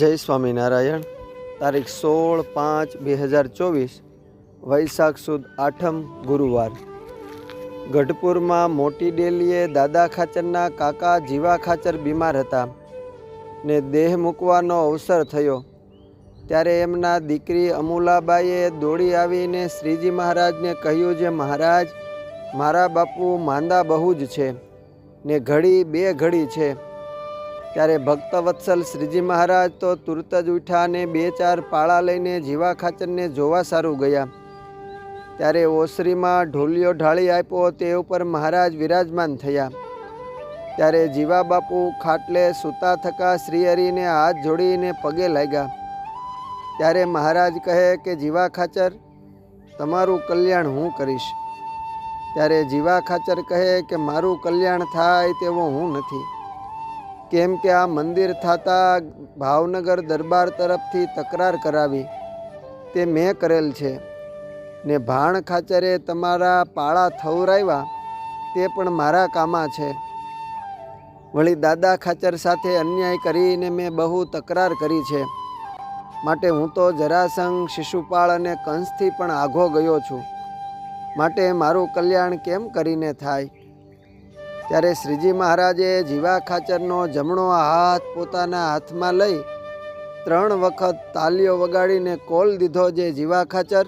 જય સ્વામિનારાયણ. તારીખ સોળ પાંચ બે હજાર ચોવીસ, વૈશાખ સુદ આઠમ ગુરુવાર. ગઢપુરમાં મોટી ડેલીએ દાદા ખાચરના કાકા જીવા ખાચર બીમાર હતા ને દેહ મૂકવાનો અવસર થયો. ત્યારે એમના દીકરી અમુલાબાઈએ દોડી આવીને શ્રીજી મહારાજને કહ્યું જે મહારાજ, મારા બાપુ માંદા બહુ જ છે ને ઘડી બે ઘડી છે. ત્યારે ભક્તવત્સલ શ્રીજી મહારાજ તો તુરત જ ઉઠ્યા અને બે ચાર પાળા લઈને જીવા ખાચરને જોવા સારું ગયા. ત્યારે ઓસરીમાં ઢોલિયો ઢાળી આપ્યો તે ઉપર મહારાજ વિરાજમાન થયા. ત્યારે જીવા બાપુ ખાટલે સૂતા થકા શ્રીહરિને હાથ જોડીને પગે લાગ્યા. ત્યારે મહારાજ કહે કે, જીવા ખાચર, તમારું કલ્યાણ હું કરીશ. ત્યારે જીવા ખાચર કહે કે, મારું કલ્યાણ થાય તેવો હું નથી. કેમ કે આ મંદિર થતાં ભાવનગર દરબાર તરફથી તકરાર કરાવી. તે મેં કરેલ છે. ને ભાણ ખાચરે તમારા પાળા થવરાવ્યા, તે પણ મારા કામા છે. વળી દાદા ખાચર સાથે અન્યાય કરીને મેં બહુ તકરાર કરી છે. માટે હું તો જરાસંઘ, શિશુપાળ અને કંસથી પણ આઘો ગયો છું. માટે મારું કલ્યાણ કેમ કરીને થાય? ત્યારે શ્રીજી મહારાજે જીવા ખાચરનો જમણો હાથ પોતાના હાથમાં લઈ ત્રણ વખત તાલીઓ વગાડીને કોલ દીધો જે, જીવા ખાચર,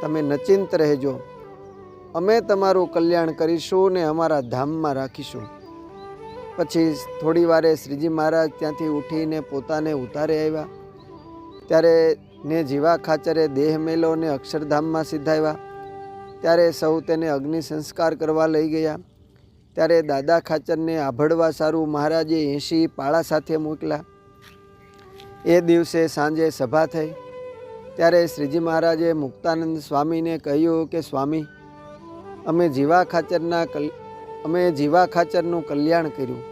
તમે નચિંત રહેજો. અમે તમારું કલ્યાણ કરીશું ને અમારા ધામમાં રાખીશું. પછી થોડી વારે શ્રીજી મહારાજ ત્યાંથી ઉઠીને પોતાને ઉતારે આવ્યા. ત્યારે ને જીવા ખાચરે દેહ મેલો ને અક્ષરધામમાં સીધાવ્યા ત્યારે સૌ તેને અગ્નિ સંસ્કાર કરવા લઈ ગયા. ત્યારે દાદા ખાચરને આભળવા સારું મહારાજે એંશી પાળા સાથે મોકલા. એ દિવસે સાંજે સભા થઈ. ત્યારે શ્રીજી મહારાજે મુક્તાનંદ સ્વામીને કહ્યું કે, સ્વામી, અમે જીવા ખાચરના કલ, અમે જીવા ખાચરનું કલ્યાણ કર્યું.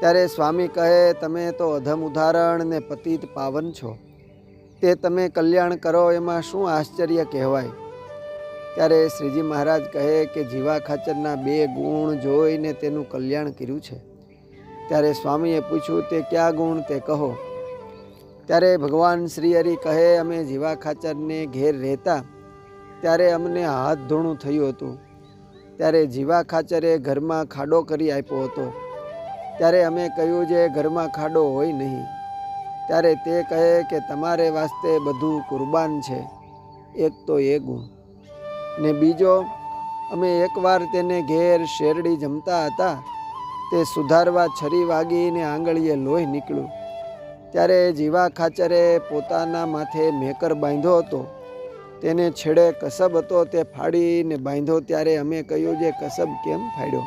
ત્યારે સ્વામી કહે, તમે તો અધમ ઉદાહરણ ને પતિત પાવન છો. તે તમે કલ્યાણ કરો, એમાં શું આશ્ચર્ય કહેવાય? ત્યારે શ્રીજી મહારાજ કહે કે જીવા ખાચરના બે ગુણ જોઈને તેનું કલ્યાણ કર્યું છે. ત્યારે સ્વામીએ પૂછ્યું, તે કયા ગુણ તે કહો? ત્યારે ભગવાન શ્રી હરિ કહે, અમે જીવા ખાચરને ઘેર રહેતા ત્યારે અમને હાથ ધોણું થયું હતું. ત્યારે જીવા ખાચરે ઘરમાં ખાડો કરી આપ્યો હતો. ત્યારે અમે કહ્યું જે ઘરમાં ખાડો હોય નહીં. ત્યારે તે કહે કે તમારે વાસ્તે બધું કુરબાન છે. એક તો એ ગુણ. ને બીજો, અમે એકવાર તેને ઘેર શેરડી જમતા હતા, તે સુધારવા છરી વાગીને આંગળીએ લોહી નીકળ્યું. ત્યારે જીવા ખાચરે પોતાના માથે મેકર બાંધ્યો હતો. તેને છેડે કસબ હતો તે ફાડીને બાંધ્યો ત્યારે અમે કહ્યું જે કસબ કેમ ફાડ્યો?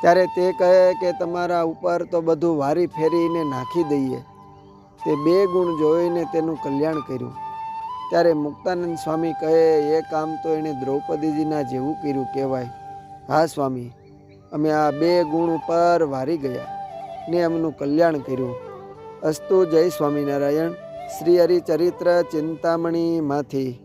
ત્યારે તે કહે કે તમારા ઉપર તો બધું વારી ફેરીને નાખી દઈએ. તે બે ગુણ જોઈને તેનું કલ્યાણ કર્યું. ત્યારે મુક્તાનંદ સ્વામી કહે, એ કામ તો એણે દ્રૌપદીજીના જેવું કર્યું કહેવાય. હા સ્વામી, અમે આ બે ગુણ ઉપર વારી ગયા ને એમનું કલ્યાણ કર્યું. અસ્તુ જય સ્વામિનારાયણ. શ્રી હરિચરિત્ર ચિંતામણીમાંથી.